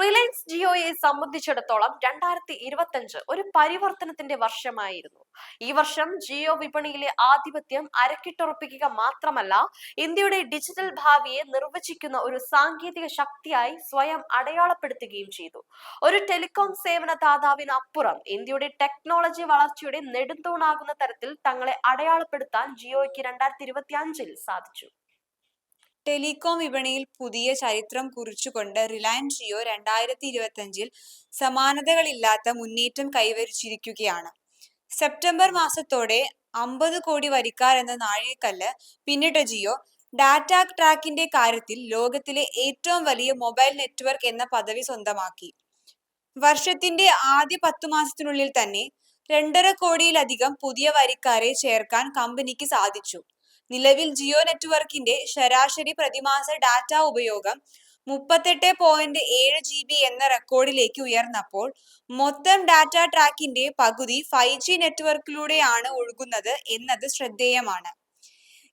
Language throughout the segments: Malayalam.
റിലയൻസ് ജിയോയെ സംബന്ധിച്ചിടത്തോളം രണ്ടായിരത്തി ഇരുപത്തഞ്ച് ഒരു പരിവർത്തനത്തിന്റെ വർഷമായിരുന്നു. ഈ വർഷം ജിയോ വിപണിയിലെ ആധിപത്യം അരക്കിട്ടുറപ്പിക്കുക മാത്രമല്ല ഇന്ത്യയുടെ ഡിജിറ്റൽ ഭാവിയെ നിർവചിക്കുന്ന ഒരു സാങ്കേതിക ശക്തിയായി സ്വയം അടയാളപ്പെടുത്തുകയും ചെയ്തു. ഒരു ടെലികോം സേവന ദാതാവിനപ്പുറം ഇന്ത്യയുടെ ടെക്നോളജി വളർച്ചയുടെ നെടുന്തൂണാകുന്ന തരത്തിൽ തങ്ങളെ അടയാളപ്പെടുത്താൻ ജിയോയ്ക്ക് രണ്ടായിരത്തി ഇരുപത്തി സാധിച്ചു. ടെലികോം വിപണിയിൽ പുതിയ ചരിത്രം കുറിച്ചുകൊണ്ട് റിലയൻസ് ജിയോ രണ്ടായിരത്തി ഇരുപത്തിയഞ്ചിൽ സമാനതകളില്ലാത്ത മുന്നേറ്റം കൈവരിച്ചിരിക്കുകയാണ്. സെപ്റ്റംബർ മാസത്തോടെ അമ്പത് കോടി വരിക്കാർ എന്ന നാഴികക്കല്ല് പിന്നിട്ട ജിയോ ഡാറ്റ ട്രാക്കിന്റെ കാര്യത്തിൽ ലോകത്തിലെ ഏറ്റവും വലിയ മൊബൈൽ നെറ്റ്വർക്ക് എന്ന പദവി സ്വന്തമാക്കി. വർഷത്തിന്റെ ആദ്യ പത്തു മാസത്തിനുള്ളിൽ തന്നെ രണ്ടര കോടിയിലധികം പുതിയ വരിക്കാരെ ചേർക്കാൻ കമ്പനിക്ക് സാധിച്ചു. നിലവിൽ ജിയോ നെറ്റ്വർക്കിന്റെ ശരാശരി പ്രതിമാസ ഡാറ്റ ഉപയോഗം മുപ്പത്തെട്ട് പോയിന്റ് ഏഴ് ജി ബി എന്ന റെക്കോർഡിലേക്ക് ഉയർന്നപ്പോൾ മൊത്തം ഡാറ്റ ട്രാക്കിന്റെ പകുതി ഫൈവ് ജി നെറ്റ്വർക്കിലൂടെയാണ് ഒഴുകുന്നത് എന്നത് ശ്രദ്ധേയമാണ്.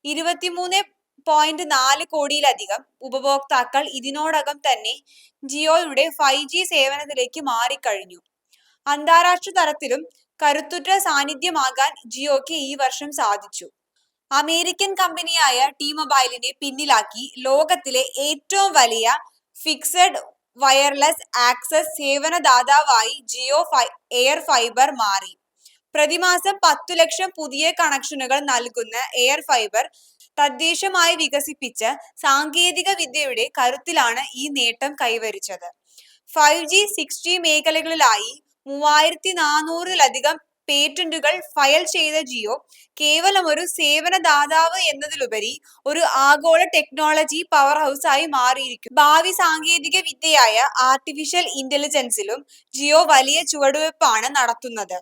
ഇരുപത്തിമൂന്ന് പോയിന്റ് നാല് കോടിയിലധികം ഉപഭോക്താക്കൾ ഇതിനോടകം തന്നെ ജിയോയുടെ ഫൈവ് ജി സേവനത്തിലേക്ക് മാറിക്കഴിഞ്ഞു. അന്താരാഷ്ട്ര തലത്തിലും കരുത്തുറ്റ സാന്നിധ്യമാകാൻ ജിയോയ്ക്ക് ഈ വർഷം സാധിച്ചു. അമേരിക്കൻ കമ്പനിയായ ടി മൊബൈലിനെ പിന്നിലാക്കി ലോകത്തിലെ ഏറ്റവും വലിയ ഫിക്സഡ് വയർലെസ് ആക്സസ് സേവനദാതാവായി ജിയോ എയർ ഫൈബർ മാറി. പ്രതിമാസം പത്തു ലക്ഷം പുതിയ കണക്ഷനുകൾ നൽകുന്ന എയർ ഫൈബർ തദ്ദേശമായി വികസിപ്പിച്ച സാങ്കേതിക വിദ്യയുടെ കരുത്തിലാണ് ഈ നേട്ടം കൈവരിച്ചത്. ഫൈവ് ജി സിക്സ് ജി മേഖലകളിലായി മൂവായിരത്തി നാനൂറിലധികം പേറ്റന്റുകൾ ഫയൽ ചെയ്ത ജിയോ കേവലം ഒരു സേവനദാതാവ് എന്നതിലുപരി ഒരു ആഗോള ടെക്നോളജി പവർ ഹൗസ് ആയി മാറിയിരിക്കും ഭാവി സാങ്കേതിക വിദ്യയായ ആർട്ടിഫിഷ്യൽ ഇന്റലിജൻസിലും ജിയോ വലിയ ചുവടുവെപ്പാണ് നടത്തുന്നത്.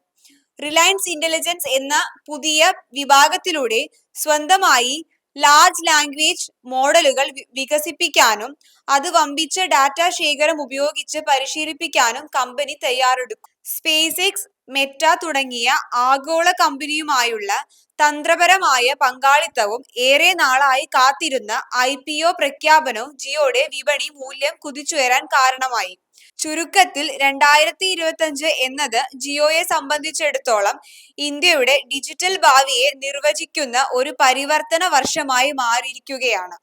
റിലയൻസ് ഇന്റലിജൻസ് എന്ന പുതിയ വിഭാഗത്തിലൂടെ സ്വന്തമായി ലാർജ് ലാംഗ്വേജ് മോഡലുകൾ വികസിപ്പിക്കാനും അത് വമ്പിച്ച ഡാറ്റ ശേഖരം ഉപയോഗിച്ച് പരിശീലിപ്പിക്കാനും കമ്പനി തയ്യാറെടുക്കും. സ്പേസ് എക്സ് മെറ്റ തുടങ്ങിയ ആഗോള കമ്പനിയുമായുള്ള തന്ത്രപരമായ പങ്കാളിത്തവും ഏറെ നാളായി കാത്തിരുന്ന ഐ പ്രഖ്യാപനവും ജിയോയുടെ വിപണി മൂല്യം കുതിച്ചുയരാൻ കാരണമായി. ചുരുക്കത്തിൽ രണ്ടായിരത്തി ഇരുപത്തഞ്ച് എന്നത് ജിയോയെ സംബന്ധിച്ചിടത്തോളം ഇന്ത്യയുടെ ഡിജിറ്റൽ ഭാവിയെ നിർവചിക്കുന്ന ഒരു പരിവർത്തന വർഷമായി മാറിയിരിക്കുകയാണ്.